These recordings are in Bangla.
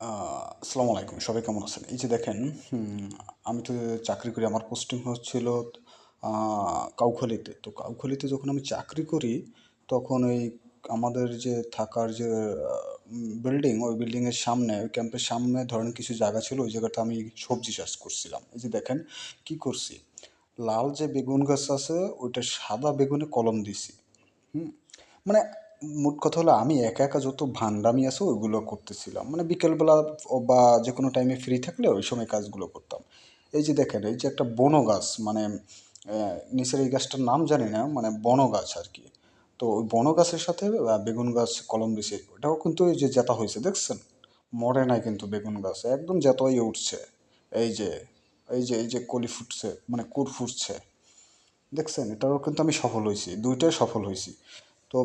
আসসালামু আলাইকুম, সবাই কেমন আছেন? এই যে দেখেন আমি তো চাকরি করি, আমার পোস্টিং হচ্ছিল কাউখালীতে। তো কাউখালীতে যখন আমি চাকরি করি, তখন ওই আমাদের যে থাকার যে বিল্ডিং ওই বিল্ডিংয়ের সামনে, ওই ক্যাম্পের সামনে ধরেন কিছু জায়গা ছিল, ওই জায়গাটা আমি সবজি চাষ করছিলাম। এই যে দেখেন, কি করছি? লাল যে বেগুন গাছ আছে, ওইটা সাদা বেগুনে কলম দিছি হুম মানে মোট কথা হলো আমি একা একা যত ভান্ডামি আছে ওইগুলো করতেছিলাম। মানে বিকেলবেলা বা যে কোনো টাইমে ফ্রি থাকলে ওই সময় কাজগুলো করতাম। এই যে দেখেন, এই যে একটা বনো গাছ মানে নিচের এই গাছটার নাম জানি না মানে বনো গাছ আর কি তো ওই বনো গাছের সাথে বেগুন গাছ, কলম দিছে ওটাও কিন্তু এই যে জেতা হয়েছে, দেখছেন? মরে নাই কিন্তু বেগুন গাছ, একদম জেতাই উঠছে। এই যে এই যে এই যে কলি ফুটছে মানে কুর ফুটছে। দেখছেন? এটাও কিন্তু আমি সফল হয়েছি, দুইটাই সফল হয়েছি। তো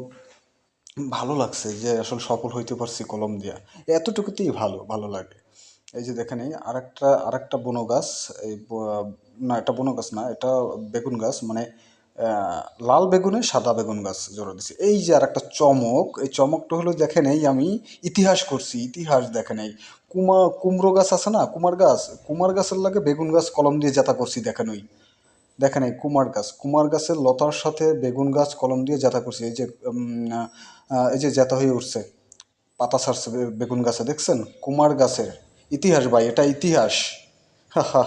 ভালো লাগছে যে আসলে সফল হইতে পারছি কলম দিয়া। এতটুকুতেই ভালো ভালো লাগে। এই যে দেখেন এই আরেকটা আরেকটা বনো গাছ এই না এটা বনো গাছ না, এটা বেগুন গাছ মানে লাল বেগুনে সাদা বেগুন গাছ জোড়া দিছি। এই যে আরেকটা চমক, এই চমকটা হলো দেখেন এই আমি ইতিহাস করছি, ইতিহাস দেখেন এই কুমা, কুমড়ো গাছ আছে না, কুমার গাছ, কুমার গাছের লাগে বেগুন গাছ কলম দিয়ে জাতা করছি দেখেন ওই। দেখেন এই কুমার গাছ, কুমার গাছের লতার সাথে বেগুন গাছ, কলম দিয়ে জাতা করছি। এই যে এই যে জাতা হয়ে উঠছে, পাতা ছাড়ছে বেগুন গাছে, দেখছেন? কুমার গাছের ইতিহাস ভাই, এটা ইতিহাস। হা হা।